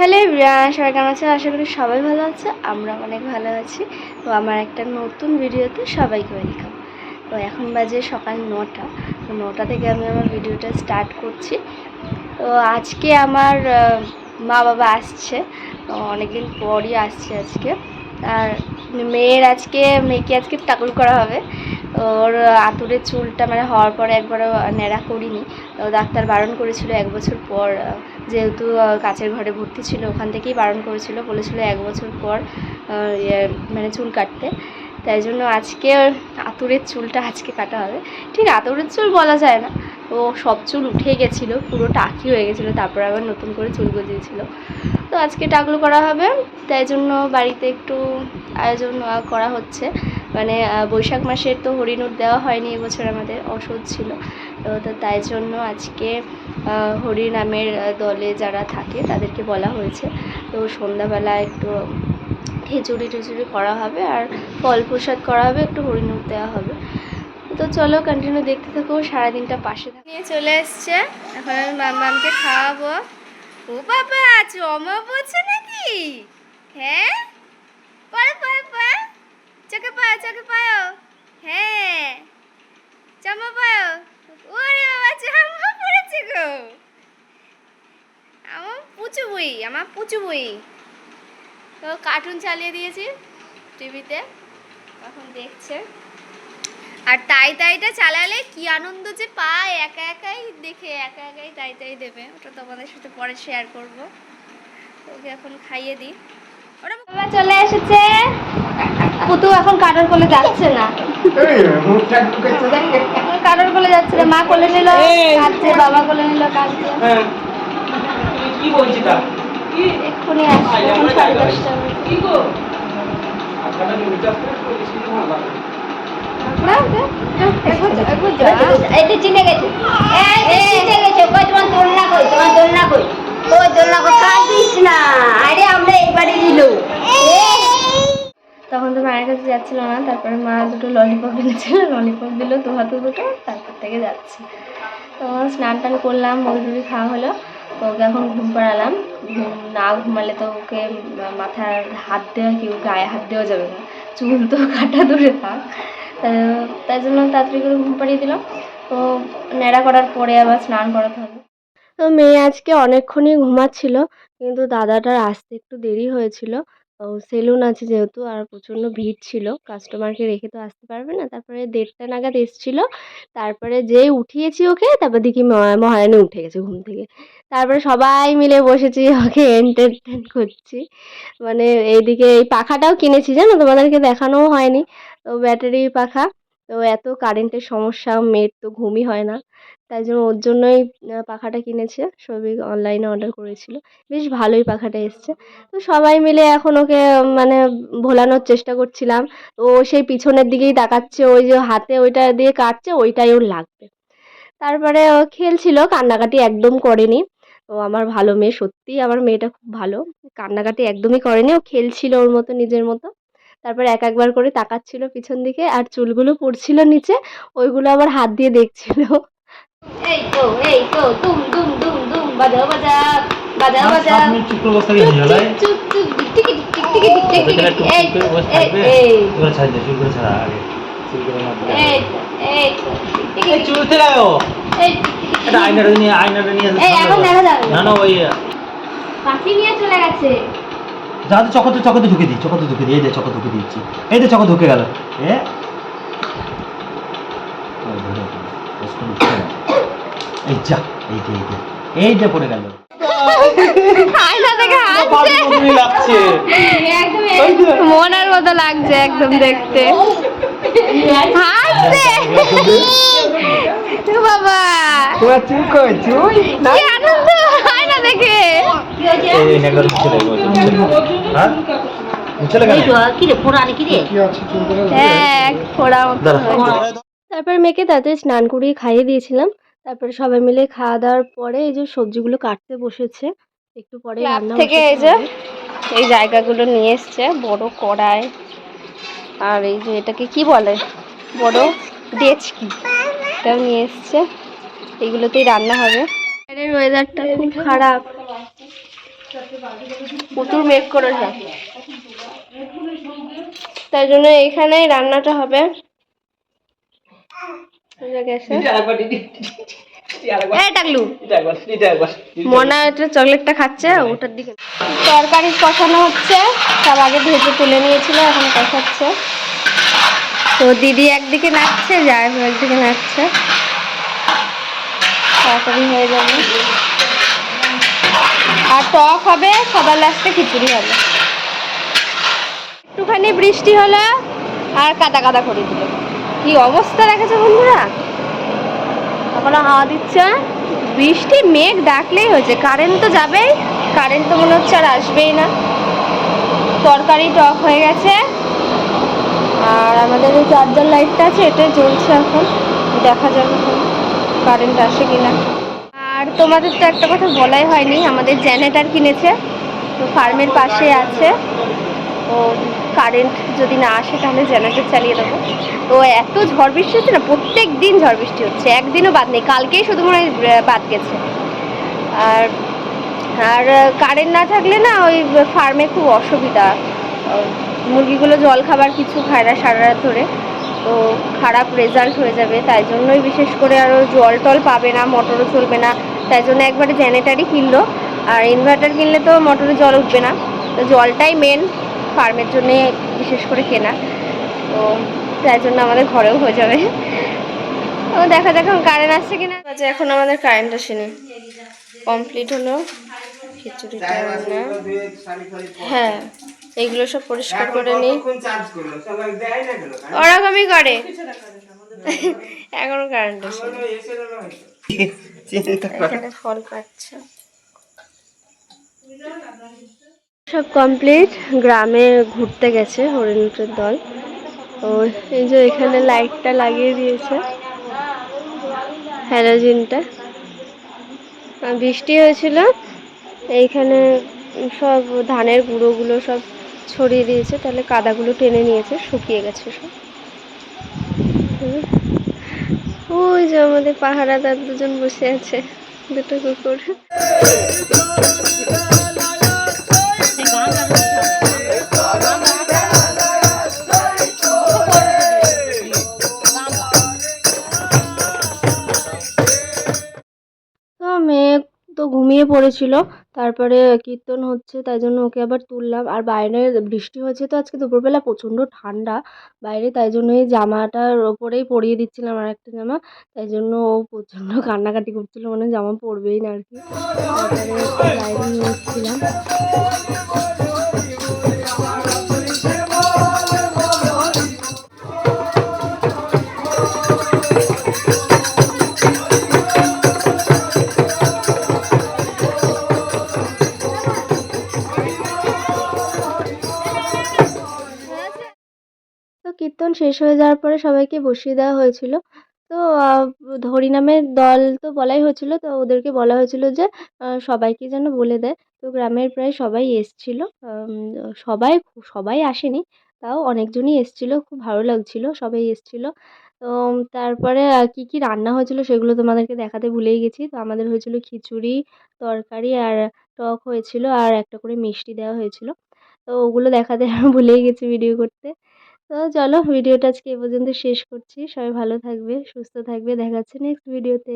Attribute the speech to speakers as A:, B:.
A: Hello everyone, সবাই কেমন আছে আশা করি সবাই ভালো আছে, আমরা অনেক ভালো আছি। তো আমার একটা নতুন ভিডিওতে সবাইকে ওয়েলকাম তো এখন বাজে সকাল নটা, তো নটা থেকে আমি আমার ভিডিওটা স্টার্ট করছি। তো আজকে আমার মা বাবা আসছে অনেকদিন পরই আসছে আজকে। আর মেয়ের আজকে, মেয়েকে আজকে টাকল করা হবে। ওর আতুরের চুলটা মানে হওয়ার পরে একবারও ন্যাড়া করিনি। ডাক্তার বারণ করেছিল এক বছর পর যেহেতু কাচের ঘরে ভর্তি ছিল ওখান থেকেই বারণ করেছিল বলেছিল এক বছর পর ইয়ে, মানে চুল কাটতে। তাই জন্য আজকে আতুরের চুলটা আজকে কাটা হবে। ঠিক আতুরের চুল বলা যায় না। ও সব চুল উঠে গেছিল পুরো টাকি হয়ে গেছিল তারপর আবার নতুন করে চুল গজিয়েছিল। তো আজকে টাকলু করা হবে। তাই জন্য বাড়িতে একটু আয়োজন করা হচ্ছে। মানে বৈশাখ মাসের তো হরিণুর দেওয়া হয়নি এবছর আমাদের অসুধ ছিল। তো তাই জন্য আজকে আহ, হরি দলে যারা থাকে তাদেরকে বলা হয়েছে। তো সন্ধ্যাবেলা একটু খিচুড়ি টিচুড়ি করা হবে আর ফল প্রসাদ করা হবে একটু হরিণুর দেওয়া হবে। তো চলো কন্টিনিউ দেখতে থাকো সারাদিনটা পাশে থাকো। নিয়ে চলে এসছে। এখন আমি মামকে খাওয়াবো। ও বাবা চমা বলছে নাকি? হ্যাঁ? পড়ে পড়ে পড়ে চোখে পাও চোখে পাও হ্যাঁ। জামা পাও ওরে বাবা জামা পড়েছে গো। আমার পুচু বই আমার পুচু বই। তো কার্টুন চালিয়ে দিয়েছি টিভিতে, এখন দেখছে। আর তাই তাইটা চালালে কি আনন্দ যে পায়, একা একাই দেখে, একা একাই তাই তাই দেবে। ওটা তোমাদের সাথে পরে শেয়ার করব। ওকে এখন খাইয়ে দিই। ওরা চলে এসেছে। পুতু এখন কাটার কোলে যাচ্ছে না। কাটার কোলে যাচ্ছে না মা কোলে নিল কাঁদছে বাবা কোলে নিল কাঁদছে
B: হ্যাঁ। কি বলছি তা?
A: এক্ষুনি আসছে এখন সাড়ে দশটা
B: কি গো।
C: এইটা চিনে গেছে। এই চিনে গেছে কই তোমার দোলনা কই? তোমার দোলনা কই? কই দোলনা কই? কাঁদিস না। আরে আমরা একবারে দিল
A: তখন তো মায়ের কাছে যাচ্ছিল না, তারপরে মা দুটো ললিপপ এনেছিল ললিপপ দিল, দু হাতে দুটো, তারপর থেকে যাচ্ছে। তো স্নান টান করলাম মুড়ি খাওয়া হলো তো ওকে এখন ঘুম পাড়ালাম। ঘুম না ঘুমালে তো ওকে মাথার হাত দেওয়া কেউ গায়ে হাত দেওয়া যাবে না। চুল তো কাটা দূরে থাক। তাই জন্য তাড়াতাড়ি করে ঘুম পাড়িয়ে দিলাম। তো ন্যাড়া করার পরে আবার স্নান করাতে হবে। তো মেয়ে আজকে অনেকক্ষণই ঘুমাচ্ছিল, কিন্তু দাদাটার আসতে একটু দেরি হয়েছিল। সেলুন আছে যেহেতু আর প্রচণ্ড ভিড় ছিল কাস্টমারকে রেখে তো আসতে পারবে না। তারপরে দেড়টা নাগাদ এসছিল। তারপরে যে উঠিয়েছি ওকে, তারপর দেখি মহা- মহারানী উঠে গেছে ঘুম থেকে। তারপরে সবাই মিলে বসেছি, ওকে এন্টারটেন করছি। মানে এইদিকে এই পাখাটাও কিনেছি জানো? তোমাদেরকে দেখানোও হয়নি। তো ব্যাটারি পাখা। তো এত কারেন্টের সমস্যা, মেয়ের তো ঘুমই হয় না। তাই জন্য ওর জন্যই পাখাটা কিনেছে। সবই অনলাইনে অর্ডার করেছিল। বেশ ভালোই পাখাটা এসছে। তো সবাই মিলে এখন ওকে মানে ভোলানোর চেষ্টা করছিলাম। ও সেই পিছনের দিকেই তাকাচ্ছে। ওই যে হাতে ওইটা দিয়ে কাটছে, ওইটাই ওর লাগবে। তারপরে ও খেলছিল, কান্নাকাটি একদম করেনি। ও আমার ভালো মেয়ে, সত্যিই আমার মেয়েটা খুব ভালো। কান্নাকাটি একদমই করেনি। ও খেলছিল ওর মতো, নিজের মতো। তারপরে এক একবার করে তাকাচ্ছিল পিছন দিকে আর চুলগুলো পড়ছিল নিচে ওইগুলো আবার হাত দিয়ে দেখছিল। এই তো এই তো দুম দুম দুম দুম বাজাও বাজা বাজাও বাজা
B: চুপ করে বসে থাকি ভালো লাগে
A: চুপ চুপ টিকি টিকি টিকি টিকি
B: ওইখানে
A: এই
B: চুপ করে বসে
A: এই
B: থাকবে? ছাড় দে চুপ করে আগে। চুপ করে মারতে
A: এই এই
B: এই চুল থেকে
A: এই
B: এটা আয়নাটা নিয়ে আয়নাটা নিয়ে
A: এই, এখন দেখা যাবে। না।
B: না না ওই
A: পাখি নিয়ে চলে গেছে।
B: যা তো চকতে চকতে ঢুকে দিই চকতে ঢুকে দিই এই যে চকতে ঢুকে দিচ্ছি। এই যে চকতে ঢুকে গেল। এ। এই যা এই যে এই যে এই যে পড়ে গেল।
A: মনের মতো লাগছে একদম দেখতে। বাবা।
B: তোমার চুল কই চুল
A: কি আনন্দ আয়না দেখে
B: এই এই নেগর চলে গেল হ্যাঁ চলে গেল
C: কি রে পুরানি কি রে
A: এক ফোড়া মতো
B: দাঁড়া।
A: হয়েছে। তারপর মেয়েকে তাতে স্নান করিয়ে খাইয়ে দিয়েছিলাম। তারপরে সবাই মিলে খাওয়া দাওয়ার পরে এই যে সবজিগুলো কাটতে বসেছে একটু পরে রান্না থেকে এই যে এই জায়গাগুলো নিয়ে এসছে বড় কড়াই। আর এই যে এটাকে কি বলে? বড় ডেচকি। এটাও নিয়ে এসছে। এইগুলোতেই রান্না হবে। বাইরের ওয়েদারটা খুব খারাপ। প্রচুর মেঘ করেছে। তাই জন্য এখানেই রান্নাটা হবে। মনা এটা চকলেটটা খাচ্ছে ওটার দিকে। তরকারি কষানো হচ্ছে। সব আগে ভেজে তুলে নিয়েছিল এখন কষাচ্ছে। তো দিদি একদিকে নাচছে জায়গা একদিকে নাচছে। তাড়াতাড়ি হয়ে যাবে। আর টক হবে সবার লাস্টে খিচুড়ি হবে। একটুখানি বৃষ্টি হলো, আর কাদা কাদা করে দিল। কি অবস্থা দেখেছ বন্ধুরা? এখনও হাওয়া দিচ্ছে। বৃষ্টি, মেঘ ডাকলেই হয়েছে। কারেন্ট তো যাবেই। কারেন্ট তো মনে হচ্ছে আর আসবেই না। তরকারি টক হয়ে গেছে। আর আমাদের এই চার্জার লাইটটা আছে এটা জ্বলছে এখন। দেখা যাবে কারেন্ট আসে কিনা। আর তোমাদের তো একটা কথা বলাই হয়নি, আমাদের জেনারেটার কিনেছে, তো ফার্মের পাশে আছে। তো কারেন্ট যদি না আসে তাহলে জেনারেটর চালিয়ে দেবো। তো এত ঝড় বৃষ্টি হচ্ছে না প্রত্যেক দিন ঝড় বৃষ্টি হচ্ছে, একদিনও বাদ নেই, কালকেই শুধু মনে বাদ গেছে। আর আর কারেন্ট না থাকলে না ওই ফার্মে খুব অসুবিধা। মুরগিগুলো জল খাবার কিছু খায় না সারা রাত ধরে। তো খারাপ রেজাল্ট হয়ে যাবে তাই জন্যই বিশেষ করে আরও জল টল পাবে না মোটরও চলবে না তাই জন্য একবারে জেনারেটারই কিনলো। আর ইনভার্টার কিনলে তো মোটরে জল উঠবে না তো জলটাই মেন ফার্মের জন্যে বিশেষ করে কেনা। তো তাই জন্য আমাদের ঘরেও হয়ে যাবে। তো দেখা যাক এখন কারেন্ট আসছে কিনা। বাজে এখন আমাদের কারেন্ট আসেনি। কমপ্লিট হলো। খিচুড়িটা হ্যাঁ। এইগুলো সব পরিষ্কার করে নিই। ওরকমই করে? এখনও কারেন্ট এখানে ফল কাটছে সব কমপ্লিট গ্রামে ঘুরতে গেছে হরিণের দল। ও এই যে এখানে লাইটটা লাগিয়ে দিয়েছে। হ্যালোজিনটা বৃষ্টি হয়েছিল। এইখানে সব ধানের গুঁড়োগুলো সব ছড়িয়ে দিয়েছে, তাহলে কাদাগুলো টেনে নিয়েছে, শুকিয়ে গেছে সব। ওই যে আমাদের পাহারাদার দুজন বসে আছে, দুটো কুকুর ঘুমিয়ে পড়েছিল। তারপরে কীর্তন হচ্ছে, তাই জন্য ওকে আবার তুললাম। আর বাইরে বৃষ্টি হয়েছে তো আজকে দুপুরবেলা প্রচণ্ড ঠান্ডা। বাইরে তাই জন্য এই জামাটার ওপরেই পরিয়ে দিচ্ছিলাম আর একটা জামা। তাই জন্য ও প্রচণ্ড কান্নাকাটি করছিল মানে জামা পরবেই না আর কি। তারপরে বাইরে নিয়ে শেষ হয়ে যাওয়ার পরে সবাইকে বসিয়ে দেওয়া হয়েছিল। তো হরিনামের দল তো বলাই হয়েছিল, তো ওদেরকে বলা হয়েছিল যে সবাইকে যেন বলে দেয়। তো গ্রামের প্রায় সবাই এসছিল। সবাই সবাই আসেনি, তাও অনেকজনই এসছিল, খুব ভালো লাগছিল, সবাই এসছিল। তো, তারপরে কী কী রান্না হয়েছিল সেগুলো তোমাদেরকে দেখাতে ভুলেই গেছি। তো আমাদের হয়েছিল খিচুড়ি, তরকারি আর টক হয়েছিল আর একটা করে মিষ্টি দেওয়া হয়েছিল। তো ওগুলো দেখাতে ভুলেই গেছি ভিডিও করতে। তো চলো ভিডিওটা আজকে এ পর্যন্ত শেষ করছি। সবাই ভালো থাকবে, সুস্থ থাকবে। দেখা হচ্ছে নেক্সট ভিডিওতে